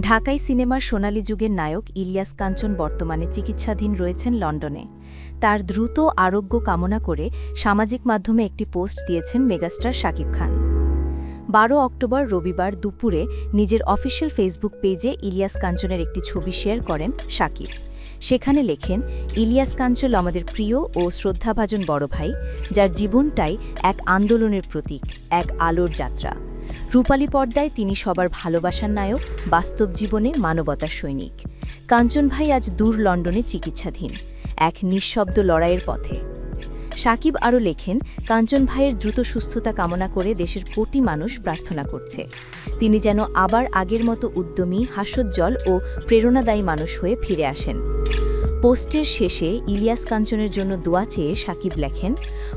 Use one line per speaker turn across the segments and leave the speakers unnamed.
ঢাকাই সিনেমার সোনালী যুগের নায়ক ইলিয়াস কাঞ্চন বর্তমানে চিকিৎসাধীন রয়েছেন লন্ডনে। তার দ্রুত আরোগ্য কামনা করে সামাজিক মাধ্যমে একটি পোস্ট দিয়েছেন মেগাস্টার শাকিব খান। বারো অক্টোবর রবিবার দুপুরে নিজের অফিসিয়াল ফেসবুক পেজে ইলিয়াস কাঞ্চনের একটি ছবি শেয়ার করেন শাকিব। সেখানে লেখেন, ইলিয়াস কাঞ্চল আমাদের প্রিয় ও শ্রদ্ধাভাজন বড় ভাই, যার জীবনটাই এক আন্দোলনের প্রতীক, এক আলোর যাত্রা। রূপালী পর্দায় তিনি সবার ভালোবাসার নায়ক, বাস্তব জীবনে মানবতার সৈনিক। কাঞ্চন ভাই আজ দূর লন্ডনে চিকিৎসাধীন, এক নিঃশব্দ লড়াইয়ের পথে। সাকিব আরও লেখেন, কাঞ্চন ভাইয়ের দ্রুত সুস্থতা কামনা করে দেশের কোটি মানুষ প্রার্থনা করছে। তিনি যেন আবার আগের মতো উদ্যমী, হাস্যোজ্জ্বল ও প্রেরণাদায়ী মানুষ হয়ে ফিরে আসেন। পোস্টের শেষে ইলিয়াস কাঞ্চনের জন্য দোয়া চেয়ে সাকিব লেখেন,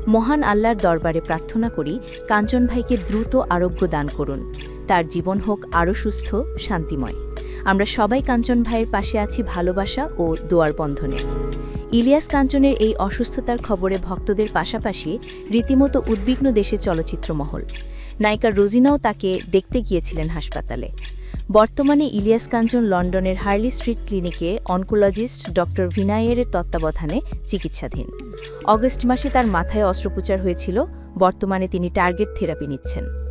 মহান আল্লাহর দরবারে প্রার্থনা করি, কাঞ্চন ভাইকে দ্রুত আরোগ্য দান করুন। তার জীবন হোক আরও সুস্থ, শান্তিময়। আমরা সবাই কাঞ্চন ভাইয়ের পাশে আছি ভালোবাসা ও দোয়ার বন্ধনে। ইলিয়াস কাঞ্চনের এই অসুস্থতার খবরে ভক্তদের পাশাপাশি রীতিমতো উদ্বিগ্ন দেশে চলচ্চিত্র মহল নায়িকা রোজিনাও তাকে দেখতে গিয়েছিলেন হাসপাতালে। বর্তমানে ইলিয়াস কাঞ্চন লন্ডনের হার্লি স্ট্রিট ক্লিনিকে অনকোলজিস্ট ডক্টর ভিনাইয়ের তত্ত্বাবধানে চিকিৎসাধীন। অগস্ট মাসে তার মাথায় অস্ত্রোপচার হয়েছিল, বর্তমানে তিনি টার্গেট থেরাপি নিচ্ছেন।